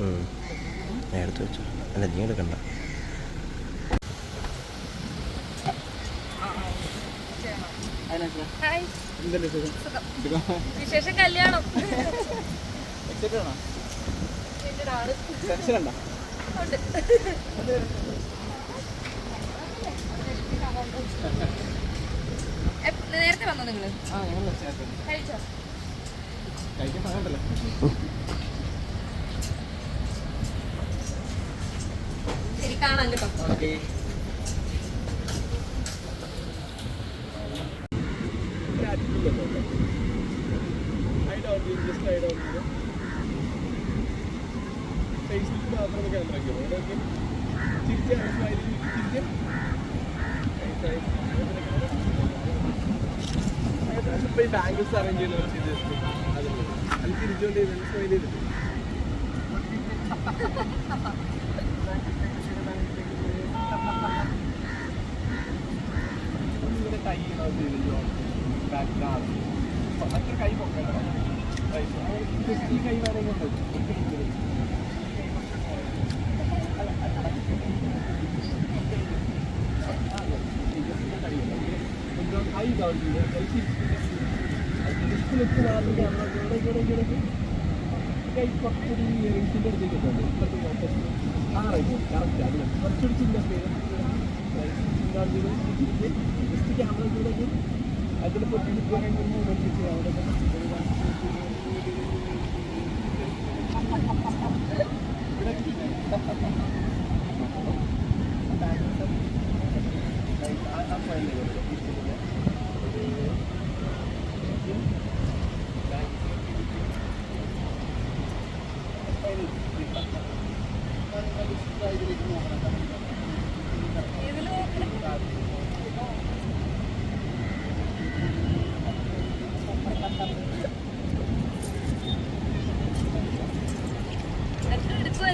ഞാൻ എടുത്ത് വെച്ചു. അല്ല നീ എടുക്കണ്ട. വിശേഷം? കല്യാണം. നേരത്തെ വന്നോ നിങ്ങൾ? കഴിച്ചോ? ശരി കാണാം കേട്ടോ ബാങ്കിൾസ് അറേഞ്ച് ചെയ്യുന്ന അത് തിരിച്ചുകൊണ്ട് സ്മൈൽ ചെയ്തിട്ട് കേട്ടോ. കൈ ബാക്ക് അത്ര കൈ പൊക്കണം ഈ കൈ വേണമെങ്കിൽ കൈ കാണില്ല കൈ കുറച്ചുകൂടി ഇയറിംഗ്സിന്റെ അടുത്തേക്ക് എത്തുന്നുണ്ട് അതിൽ പൊട്ടിയിട്ട് മൂവ്മെന്റ് ചെയ്യാം അവിടെ ഇതിൽ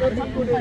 কথা বলে